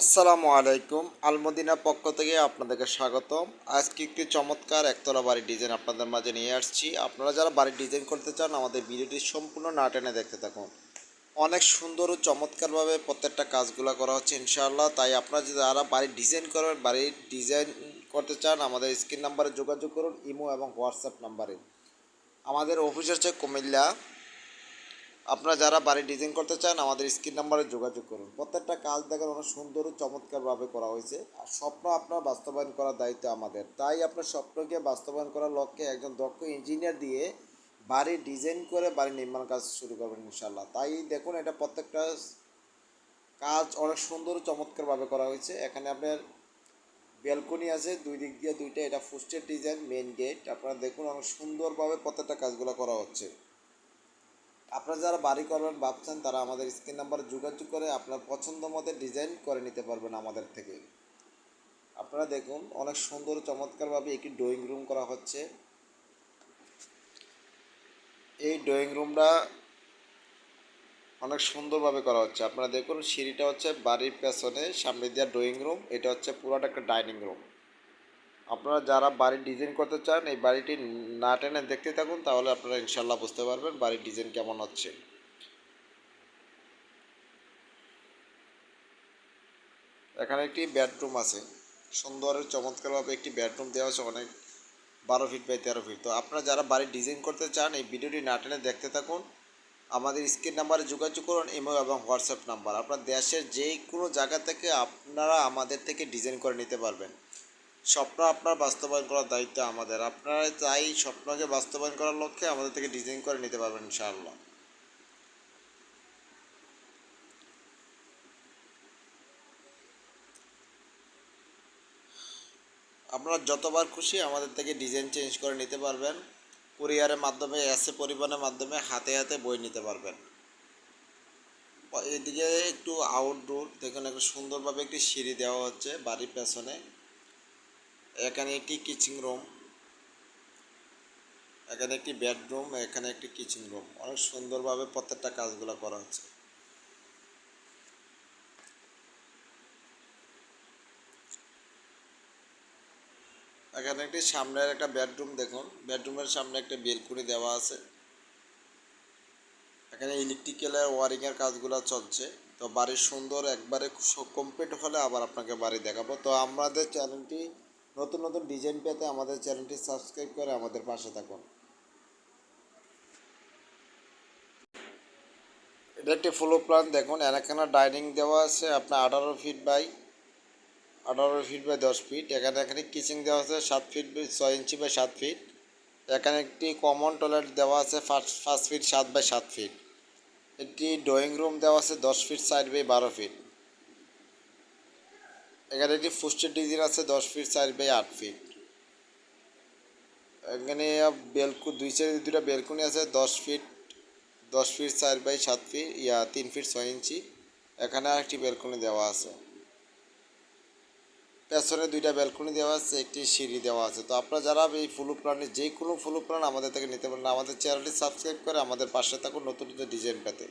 আসসালামু আলাইকুম, আলমদিনা পক্ষ থেকে আপনাদেরকে স্বাগতম। আজকে একটি চমৎকার একতলা বাড়ির ডিজাইন আপনাদের মাঝে নিয়ে আসছি। আপনারা যারা বাড়ির ডিজাইন করতে চান, আমাদের ভিডিওটি সম্পূর্ণ না টেনে দেখতে থাকুন। অনেক সুন্দর ও চমৎকারভাবে প্রত্যেকটা কাজগুলো করা হচ্ছে, ইনশাআল্লাহ। তাই আপনারা যারা বাড়ির ডিজাইন করবেন বাড়ির ডিজাইন করতে চান, আমাদের স্ক্রিন নাম্বারে যোগাযোগ করুন, ইমো এবং হোয়াটসঅ্যাপ নাম্বারে। আমাদের অফিস হচ্ছে কুমিল্লা আপনারা যারা বাড়ি ডিজাইন করতে চান, আমাদের স্ক্রিন নাম্বারে যোগাযোগ করুন। প্রত্যেকটা কাজ দেখেন, অনেক সুন্দর ও চমৎকারভাবে করা হয়েছে। আর স্বপ্ন আপনার বাস্তবায়ন করার দায়িত্ব আমাদের। তাই আপনার স্বপ্নকে বাস্তবায়ন করার লক্ষ্যে একজন দক্ষ ইঞ্জিনিয়ার দিয়ে বাড়ি ডিজাইন করে বাড়ি নির্মাণ কাজ শুরু করবেন ইনশাল্লাহ তাই দেখুন, এটা প্রত্যেকটা কাজ অনেক সুন্দর ও চমৎকারভাবে করা হয়েছে। এখানে আপনার ব্যালকনি আছে, দুই দিক দিয়ে দুইটা, এটা ফুস্টের ডিজাইন মেন গেট আপনারা দেখুন, অনেক সুন্দরভাবে প্রত্যেকটা কাজগুলো করা হচ্ছে। আপনারা যারা বাড়ি করবেন ভাবছেন, তারা আমাদের স্ক্রিন নাম্বারে যোগাযোগ করে আপনার পছন্দ মতো ডিজাইন করে নিতে পারবেন আমাদের থেকে। আপনারা দেখুন, অনেক সুন্দর চমৎকারভাবে একটি ড্রয়িং রুম করা হচ্ছে। এই ড্রয়িং রুমটা অনেক সুন্দরভাবে করা হচ্ছে। আপনারা দেখুন, সিঁড়িটা হচ্ছে বাড়ির পেছনে, সামনে দেওয়া ড্রয়িং রুম এটা হচ্ছে পুরোটা একটা ডাইনিং রুম আপনারা যারা বাড়ির ডিজাইন করতে চান, এই বাড়িটি না টেনে দেখতে থাকুন, তাহলে আপনারা ইনশাল্লাহ বুঝতে পারবেন বাড়ির ডিজাইন কেমন হচ্ছে। এখানে একটি বেডরুম আছে। সুন্দর, চমৎকারভাবে একটি বেডরুম দেওয়া আছে অনেক, বারো ফিট বাই তেরো ফিট তো আপনারা যারা বাড়ির ডিজাইন করতে চান, এই ভিডিওটি না টেনে দেখতে থাকুন। আমাদের স্ক্রিন নাম্বারে যোগাযোগ করুন, ইমো এবং হোয়াটসঅ্যাপ নাম্বার। আপনার দেশের যে কোনো জায়গা থেকে আপনারা আমাদের থেকে ডিজাইন করে নিতে পারবেন। স্বপ্ন আপনার বাস্তবায়ন করার দায়িত্ব আমাদের। আপনারা তাই স্বপ্নকে বাস্তবায়ন করার লক্ষ্যে আমাদের থেকে ডিজাইন করে নিতে পারবেন ইনশাআল্লাহ। আপনারা যতবার খুশি আমাদের থেকে ডিজাইন চেঞ্জ করে নিতে পারবেন। কুরিয়ারের মাধ্যমে এসে পরিবহনের মাধ্যমে হাতে হাতে বই নিতে পারবেন। এদিকে একটু আউটডোর দেখুন একটু সুন্দরভাবে একটি সিঁড়ি দেওয়া হচ্ছে বাড়ির পেছনে। এখানে একটি কিচেন রুম, এখানে একটি বেডরুম, এখানে একটি কিচেন রুম। অনেক সুন্দরভাবে প্রত্যেকটা কাজগুলো করা হচ্ছে। এখানে একটি সামনের একটা বেডরুম দেখুন। বেডরুমের সামনে একটা বেলকুনি দেওয়া আছে। এখানে ইলেকট্রিক্যালের ওয়ারিংয়ের কাজগুলো চলছে। তো বাড়ির সুন্দর একবারে কমপ্লিট হলে আবার আপনাকে বাড়ি দেখাবো। তো আমাদের চ্যানেলটি নতুন নতুন ডিজাইন পেতে আমাদের চ্যানেলটি সাবস্ক্রাইব করে আমাদের পাশে থাকুন। এটা একটি ফ্লো প্ল্যান দেখুন এখানে ডাইনিং দেওয়া আছে, আপনার আঠারো ফিট বাই আঠারো ফিট বাই দশ ফিট এখানে এখানে কিচেন দেওয়া আছে, সাত ফিট বাই ছয় ইঞ্চি বাই সাত ফিট এখানে একটি কমন টয়লেট দেওয়া আছে পাঁচ পাঁচ ফিট সাত বাই সাত ফিট একটি ড্রয়িং রুম দেওয়া আছে, দশ ফিট সাইড বাই বারো ফিট এখানে একটি ফুস্টের ডিজাইন আছে, দশ ফিট চার বাই আট ফিট এখানে বেলকু, দুই সাইডে দুটা বেলকুনি আছে, দশ ফিট দশ ফিট চার বাই সাত ফিট ইয়া, তিন ফিট ছয় ইঞ্চি। এখানে আরেকটি বেলকুনি দেওয়া আছে। পেছনে দুইটা ব্যালকনি দেওয়া আছে, একটি সিঁড়ি দেওয়া আছে। তো আপনারা যারা এই ফুলু প্ল্যানের যে কোনো ফুলু প্ল্যান আমাদের থেকে নিতে পারেন, আমাদের চ্যানেলটি সাবস্ক্রাইব করে আমাদের পাশে থাকুন নতুন নতুন ডিজাইন পেতে।